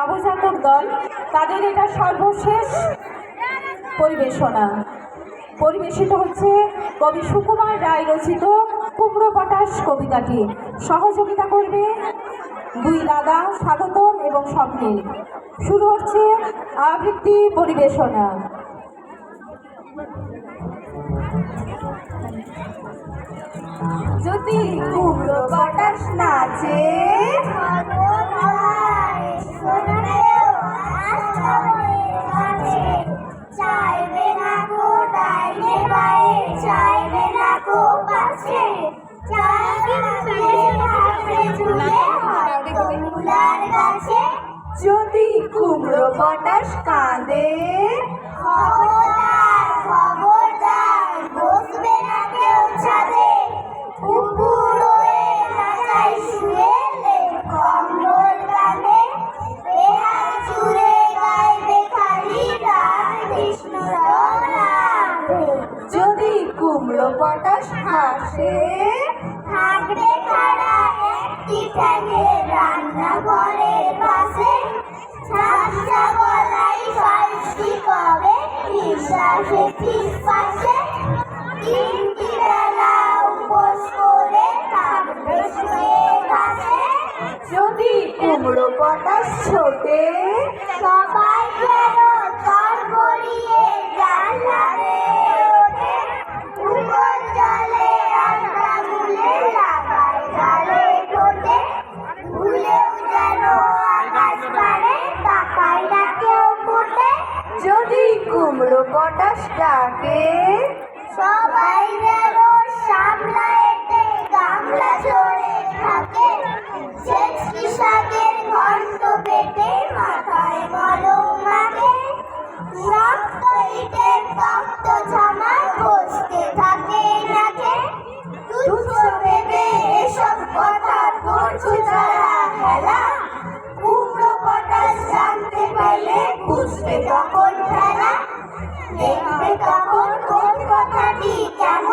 নবজাতক দল, তাদের এটা সর্বশেষ পরিবেশনা। পরিবেশিত হচ্ছে কবি সুকুমার রায় রচিত কুমড়ো পটাশ কবিতাটি। সহযোগিতা করবে দুই দাদা, স্বাগতম এবং স্বপ্নীল শুরু হচ্ছে আবৃত্তি পরিবেশনা। যদি কুমড়ো পটাশ নাচে যদি কুমড়ো পটাশ কাঁদে কুমড়ো পটাশ হাসে। থাকবে খাড়া একটি ঠ্যাঙে রান্নাঘরের পাশে ঝাপসা গলায় ফালসি কবে? বিশ্বাসে ঠিক পাশে। তিনটি বেলা উপোস করে থাকবে শুয়ে যদি কুমড়ো পটাশ ছোটে পটাশ ডাকে সবাই যেন সামলাইতে গামলা চড়ে থাকে। শেষ কৃষকের ঘন্ট পেটে মাথায় মলম মাখে শক্ত ইটের তক্ত বুঝবে তখন খেলা দেখবে তখন কোন কথাটি কেমন